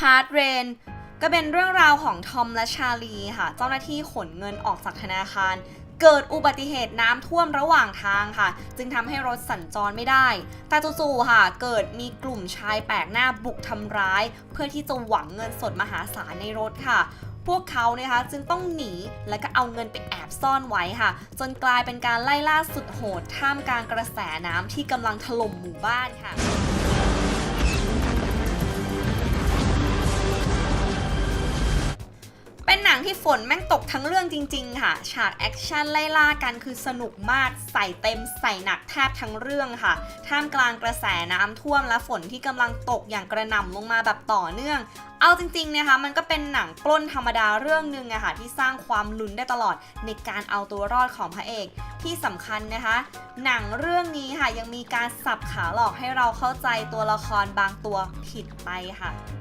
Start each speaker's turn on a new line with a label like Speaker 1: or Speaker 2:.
Speaker 1: Hard Rain ก็เป็นเรื่องราวของทอมและชาลีค่ะ เจ้าหน้าที่ขนเงินออกจากธนาคาร เกิดอุบัติเหตุน้ำท่วมระหว่างทางค่ะ จึงทำให้รถสัญจรไม่ได้ แต่จู่ๆค่ะ เกิดมีกลุ่มชายแปลกหน้าบุกทำร้าย เพื่อที่จะหวังเงินสดมหาศาลในรถค่ะพวกเขานะคะจึงต้องหนีและก็เอาเงินไปแอบซ่อนไว้ค่ะ จนกลายเป็นการไล่ล่าสุดโหดท่ามกลางกระแสน้ำที่กำลังถล่มหมู่บ้านค่ะังที่ฝนแม่งตกทั้งเรื่องจริง ๆ ค่ะ ฉากแอคชั่นไล่ล่ากันคือสนุกมากใส่เต็มใส่หนักแทบทั้งเรื่องค่ะ ท่ามกลางกระแสน้ำท่วมและฝนที่กำลังตกอย่างกระหน่ำลงมาแบบต่อเนื่อง เอาจริงๆนะคะมันก็เป็นหนังปล้นธรรมดาเรื่องหนึ่งอะค่ะที่สร้างความลุ้นได้ตลอดในการเอาตัวรอดของพระเอกที่สำคัญนะคะ หนังเรื่องนี้ค่ะยังมีการสับขาหลอกให้เราเข้าใจตัวละครบางตัวผิดไปค่ะ